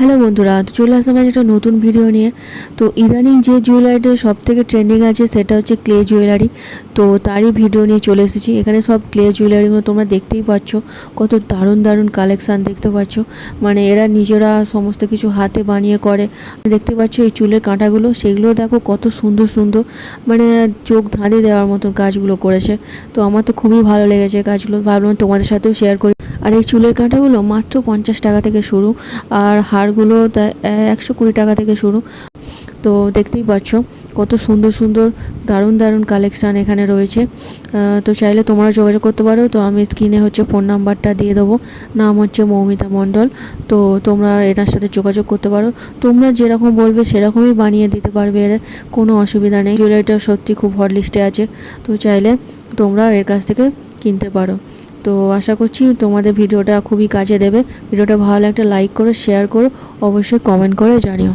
Hello বন্ধুরা চলে আসলাম একটা নতুন ভিডিও নিয়ে। তো ইদানিং যে জুয়েলারিটা সব থেকে ট্রেন্ডিং আছে সেটা হচ্ছে ক্লে জুয়েলারি তো তারই ভিডিও নিয়ে চলে এসেছি। এখানে সব ক্লে জুয়েলারিগুলো তোমরা দেখতেই পাচ্ছ। কত দারুণ দারুণ কালেকশান দেখতে পাচ্ছ। মানে এরা নিজেরা সমস্ত কিছু হাতে বানিয়ে করে। দেখতে পাচ্ছ এই চুলের কাঁটাগুলো, সেগুলো দেখো কত সুন্দর সুন্দর। মানে চোখ ধাঁধে দেওয়ার মতন কাজগুলো করেছে। তো আমার তো খুবই ভালো লেগেছে কাজগুলো। ভাবলাম তোমাদের সাথেও শেয়ার করি। আর এই চুলের কাঁটাগুলো মাত্র পঞ্চাশ টাকা থেকে শুরু, আর হারগুলো একশো কুড়ি টাকা থেকে শুরু। তো দেখতেই পাচ্ছ কত সুন্দর সুন্দর, দারুণ দারুণ কালেকশান এখানে রয়েছে। তো চাইলে তোমরা যোগাযোগ করতে পারো। তো আমি স্ক্রিনে হচ্ছে ফোন নাম্বারটা দিয়ে দেবো। নাম হচ্ছে মৌমিতা মণ্ডল। তো তোমরা এনার সাথে যোগাযোগ করতে পারো। তোমরা যেরকম বলবে সেরকমই বানিয়ে দিতে পারবে এর, কোনো অসুবিধা নেই। জুয়েলারিটা সত্যি খুব হট লিস্টে আছে। তো চাইলে তোমরা এর কাছ থেকে কিনতে পারো। তো আশা করছি তোমাদের ভিডিওটা খুবই কাজে দেবে। ভিডিওটা ভালো একটা লাইক করো শেয়ার করো, অবশ্যই কমেন্ট করে জানিও।